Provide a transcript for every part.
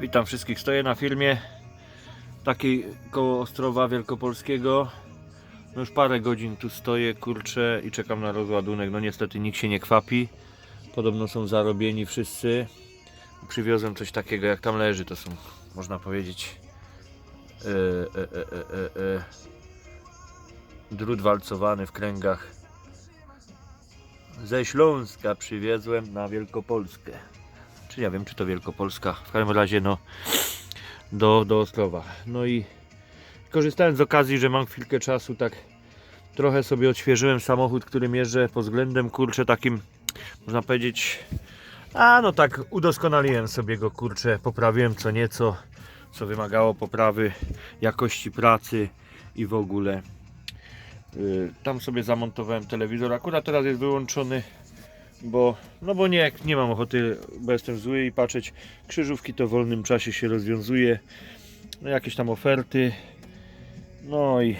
Witam wszystkich. Stoję na firmie takiej koło Ostrowa Wielkopolskiego. No już parę godzin tu stoję, kurczę i czekam na rozładunek. No niestety nikt się nie kwapi. Podobno są zarobieni wszyscy. Przywiozłem coś takiego jak tam leży. To są, można powiedzieć, e, e, e, e, e, e, drut walcowany w kręgach. Ze Śląska przywiezłem na Wielkopolskę czy ja wiem, czy to Wielkopolska. W każdym razie, no, do, do Ostrowa. No i korzystając z okazji, że mam chwilkę czasu, tak trochę sobie odświeżyłem samochód, którym jeżdżę pod względem, kurczę, takim, można powiedzieć, a no tak, udoskonaliłem sobie go, kurczę, poprawiłem co nieco, co wymagało poprawy jakości pracy i w ogóle. Yy, Tam sobie zamontowałem telewizor, akurat teraz jest wyłączony, bo, no bo nie, nie mam ochoty, bo jestem zły i patrzeć, krzyżówki to w wolnym czasie się rozwiązuje, no jakieś tam oferty, no i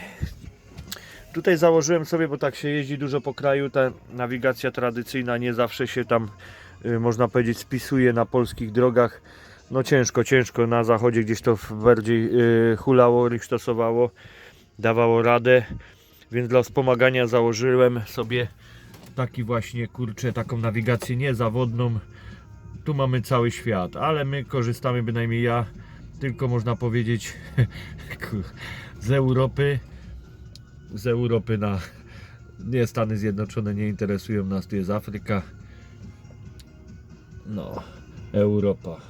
tutaj założyłem sobie, bo tak się jeździ dużo po kraju, ta nawigacja tradycyjna nie zawsze się tam, y, można powiedzieć, spisuje na polskich drogach, no ciężko, ciężko, na zachodzie gdzieś to bardziej y, hulało, rysztosowało, dawało radę, więc dla wspomagania założyłem sobie taki właśnie kurczę, taką nawigację niezawodną. Tu mamy cały świat, ale my korzystamy, bynajmniej ja, tylko można powiedzieć z Europy. Z Europy na nie Stany Zjednoczone nie interesują nas, tu jest Afryka. No, Europa.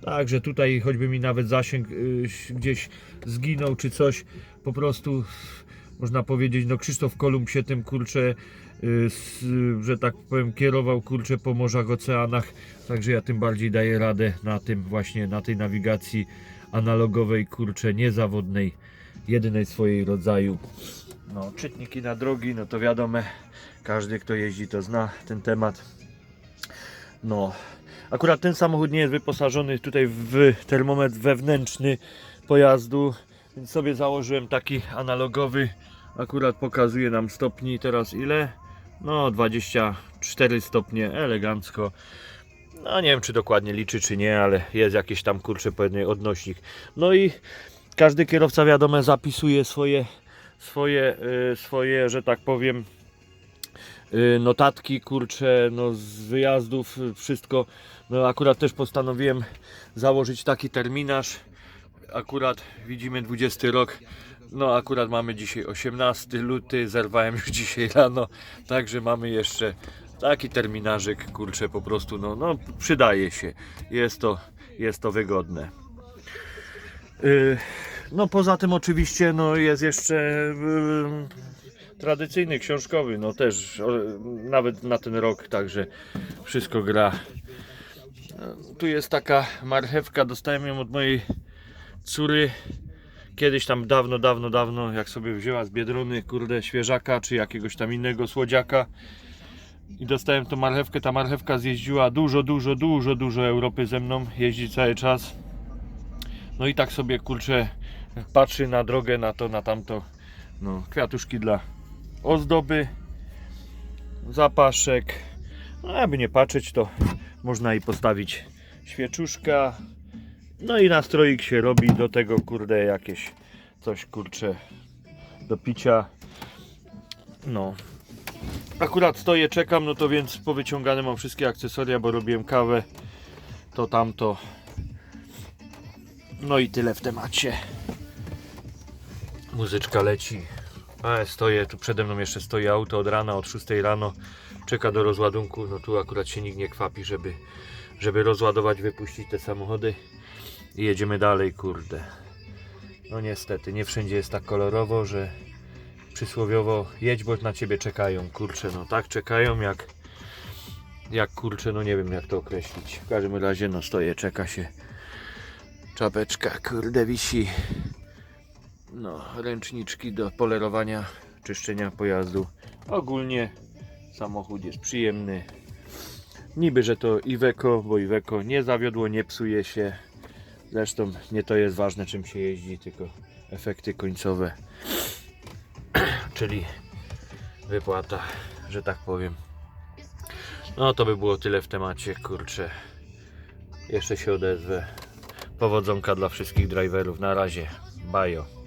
Także tutaj choćby mi nawet zasięg y, gdzieś zginął czy coś, po prostu można powiedzieć, no Krzysztof Kolumb się tym kurczę, y, że tak powiem, kierował kurczę po morzach, oceanach, także ja tym bardziej daję radę na tym właśnie, na tej nawigacji analogowej, kurczę, niezawodnej, jedynej swojej rodzaju. No, czytniki na drogi, no to wiadomo, każdy kto jeździ to zna ten temat. No, akurat ten samochód nie jest wyposażony tutaj w termometr wewnętrzny pojazdu, więc sobie założyłem taki analogowy. Akurat pokazuje nam stopni teraz ile? No 24 stopnie, elegancko. No nie wiem czy dokładnie liczy czy nie, ale jest jakiś tam kurczę pewnie odnośnik. No i każdy kierowca wiadomo zapisuje swoje swoje, y, swoje że tak powiem y, notatki, kurcze, no z wyjazdów, wszystko. No akurat też postanowiłem założyć taki terminarz. Akurat widzimy 20 rok. No akurat mamy dzisiaj 18 luty, zerwałem już dzisiaj rano, także mamy jeszcze taki terminarzyk, kurczę, po prostu no, no przydaje się. Jest to, jest to wygodne. Yy, no poza tym oczywiście no jest jeszcze yy, tradycyjny książkowy, no też o, nawet na ten rok, także wszystko gra. Yy, Tu jest taka marchewka, dostałem ją od mojej córy. Kiedyś tam dawno, dawno, dawno, jak sobie wzięła z Biedrony, kurde, świeżaka, czy jakiegoś tam innego słodziaka i dostałem tą marchewkę, ta marchewka zjeździła dużo, dużo, dużo, dużo Europy ze mną, jeździ cały czas. No i tak sobie, kurczę, patrzy na drogę, na to, na tamto, no, kwiatuszki dla ozdoby, zapaszek, no aby nie patrzeć, to można i postawić świeczuszka, no i nastroik się robi do tego, kurde, jakieś coś, kurcze, do picia. No. Akurat stoję, czekam, no to więc powyciągane mam wszystkie akcesoria, bo robiłem kawę, to tamto. No i tyle w temacie. Muzyczka leci. A stoję, tu przede mną jeszcze stoi auto od rana, od 6 rano. Czeka do rozładunku. No tu akurat się nikt nie kwapi, żeby, żeby rozładować, wypuścić te samochody i jedziemy dalej, kurde. No niestety, nie wszędzie jest tak kolorowo, że przysłowiowo jedź, bo na ciebie czekają, kurczę, no tak czekają jak jak kurczę, no nie wiem jak to określić. W każdym razie, no stoję, czeka się. Czapeczka, kurde, wisi. No, ręczniczki do polerowania, czyszczenia pojazdu. Ogólnie samochód jest przyjemny. Niby, że to Iveco, bo Iveco nie zawiodło, nie psuje się. Zresztą nie to jest ważne czym się jeździ, tylko efekty końcowe. Czyli wypłata, że tak powiem. No to by było tyle w temacie, kurczę. Jeszcze się odezwę. Powodzonka dla wszystkich driverów. Na razie. Bajo.